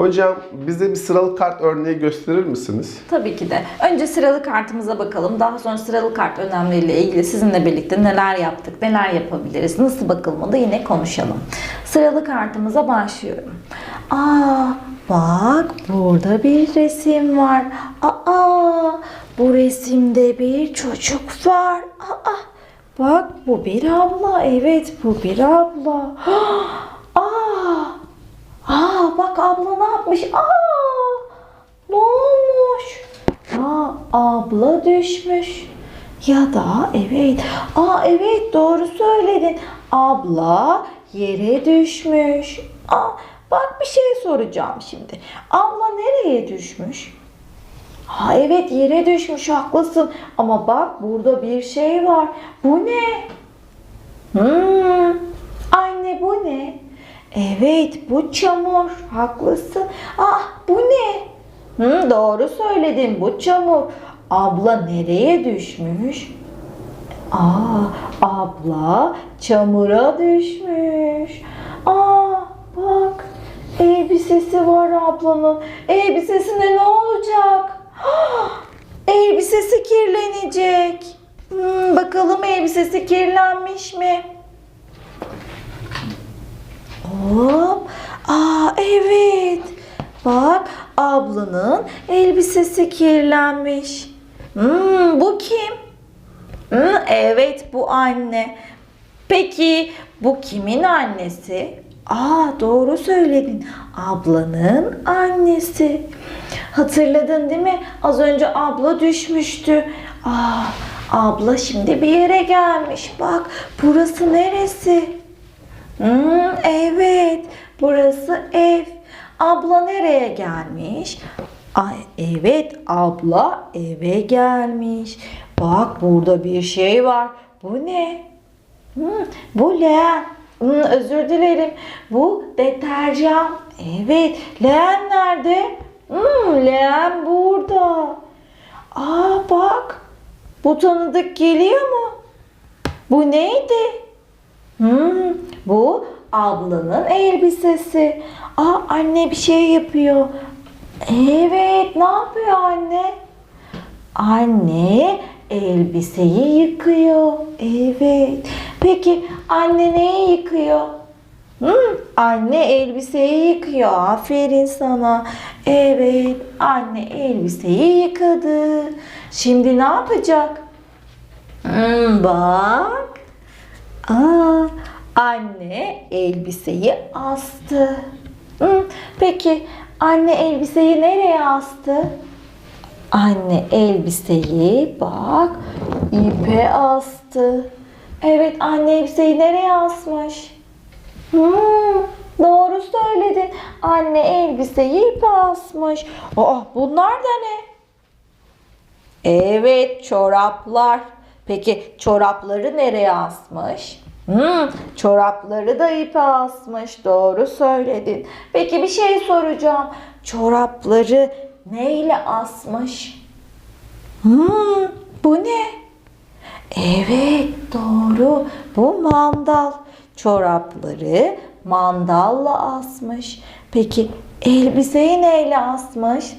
Hocam bize bir sıralı kart örneği gösterir misiniz? Tabii ki de. Önce sıralı kartımıza bakalım. Daha sonra sıralı kart önemleriyle ilgili sizinle birlikte neler yaptık, neler yapabiliriz, nasıl bakılmalı yine konuşalım. Sıralı kartımıza başlıyorum. Aa, bak burada bir resim var. Aa, bu resimde bir çocuk var. Aa, bak bu bir abla. Evet bu bir abla. Aa, aa bak abla ne yapmış? Aa, ne olmuş? Aa, abla düşmüş. Ya da evet. Aa evet doğru söyledin. Abla yere düşmüş. Aa, bak bir şey soracağım şimdi. Abla nereye düşmüş? Ha evet yere düşmüş haklısın. Ama bak burada bir şey var. Bu ne? Hmm, anne bu ne? Evet bu çamur. Haklısın. Ah bu ne? Hı, doğru söyledin bu çamur. Abla nereye düşmüş? Aa abla çamura düşmüş. Aa bak elbisesi var ablanın. Elbisesine ne olacak? Ah, elbisesi kirlenecek. Hmm, bakalım elbisesi kirlenmiş mi? Hop. Aa evet. Bak ablanın elbisesi kirlenmiş. Hmm, bu kim? Hmm, evet bu anne. Peki bu kimin annesi? Aa doğru söyledin. Ablanın annesi. Hatırladın değil mi? Az önce abla düşmüştü. Aa abla şimdi bir yere gelmiş. Bak burası neresi? Hmm, evet, burası ev. Abla nereye gelmiş? Ay, evet, abla eve gelmiş. Bak burada bir şey var. Bu ne? Hmm, bu leğen. Hmm, özür dilerim. Bu deterjan. Evet, leğen nerede? Hmm, leğen burada. Aa bak. Bu tanıdık geliyor mu? Bu neydi? Hmm, bu ablanın elbisesi. Aa anne bir şey yapıyor. Evet, ne yapıyor anne? Anne elbiseyi yıkıyor. Evet. Peki anne neyi yıkıyor? Hmm, anne elbiseyi yıkıyor. Aferin sana. Evet, anne elbiseyi yıkadı. Şimdi ne yapacak? Hmm, bak. Aa, anne elbiseyi astı. Peki anne elbiseyi nereye astı? Anne elbiseyi bak ipe astı. Evet anne elbiseyi nereye asmış? Hmm, doğru söyledin. Anne elbiseyi ipe asmış. Aa, bunlar da ne? Evet çoraplar. Peki çorapları nereye asmış? Hmm, çorapları da ipe asmış. Doğru söyledin. Peki bir şey soracağım. Çorapları neyle asmış? Hmm, bu ne? Evet doğru. Bu mandal. Çorapları mandalla asmış. Peki elbiseyi neyle asmış?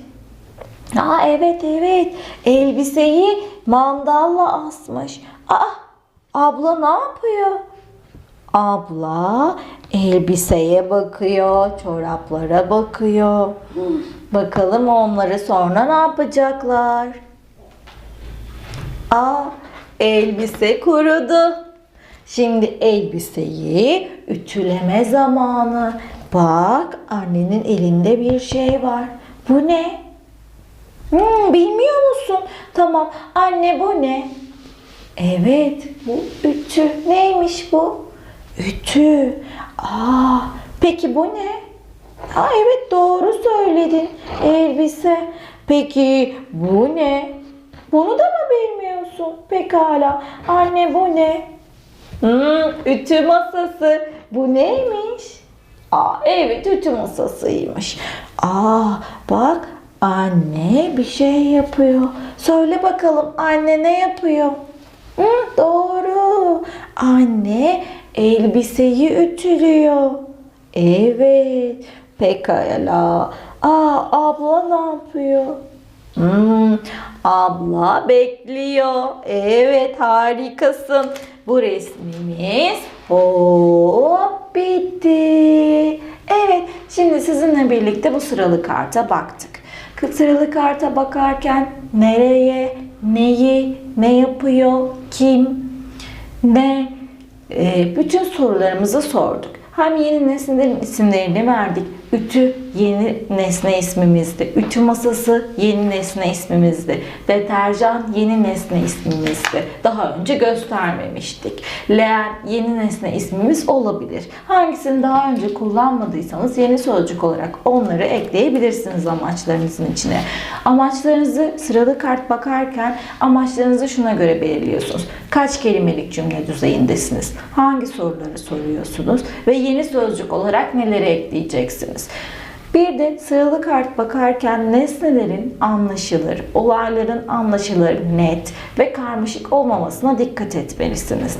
Aa evet evet. Elbiseyi mandalla asmış. Aa abla ne yapıyor? Abla elbiseye bakıyor, çoraplara bakıyor. Bakalım onları sonra ne yapacaklar? Aa elbise kurudu. Şimdi elbiseyi ütüleme zamanı. Bak annenin elinde bir şey var. Bu ne? Hmm, bilmiyor musun? Tamam. Anne bu ne? Evet, bu ütü. Neymiş bu? Ütü. Aa, peki bu ne? Aa, evet doğru söyledin. Elbise. Peki bu ne? Bunu da mı bilmiyorsun? Pekala. Anne bu ne? Hmm, ütü masası. Bu neymiş? Aa, evet ütü masasıymış. Aa, bak anne bir şey yapıyor. Söyle bakalım anne ne yapıyor? Hı, doğru. Anne elbiseyi ütülüyor. Evet. Pekala. Aa abla ne yapıyor? Hmm, abla bekliyor. Evet harikasın. Bu resmimiz hop bitti. Evet şimdi sizinle birlikte bu sıralı karta baktık. Sıralı karta bakarken nereye, neyi, ne yapıyor, kim, ne bütün sorularımızı sorduk. Hem yeni nesnelerin isimlerini verdik. Ütü yeni nesne ismimizdi. Ütü masası yeni nesne ismimizdi. Deterjan yeni nesne ismimizdi. Daha önce göstermemiştik. Leğen yeni nesne ismimiz olabilir. Hangisini daha önce kullanmadıysanız yeni sözcük olarak onları ekleyebilirsiniz amaçlarınızın içine. Amaçlarınızı sıralı kart bakarken amaçlarınızı şuna göre belirliyorsunuz. Kaç kelimelik cümle düzeyindesiniz? Hangi soruları soruyorsunuz? Ve yeni sözcük olarak neleri ekleyeceksiniz? Bir de sıralı kart bakarken nesnelerin anlaşılır, olayların anlaşılır, net ve karmaşık olmamasına dikkat etmelisiniz.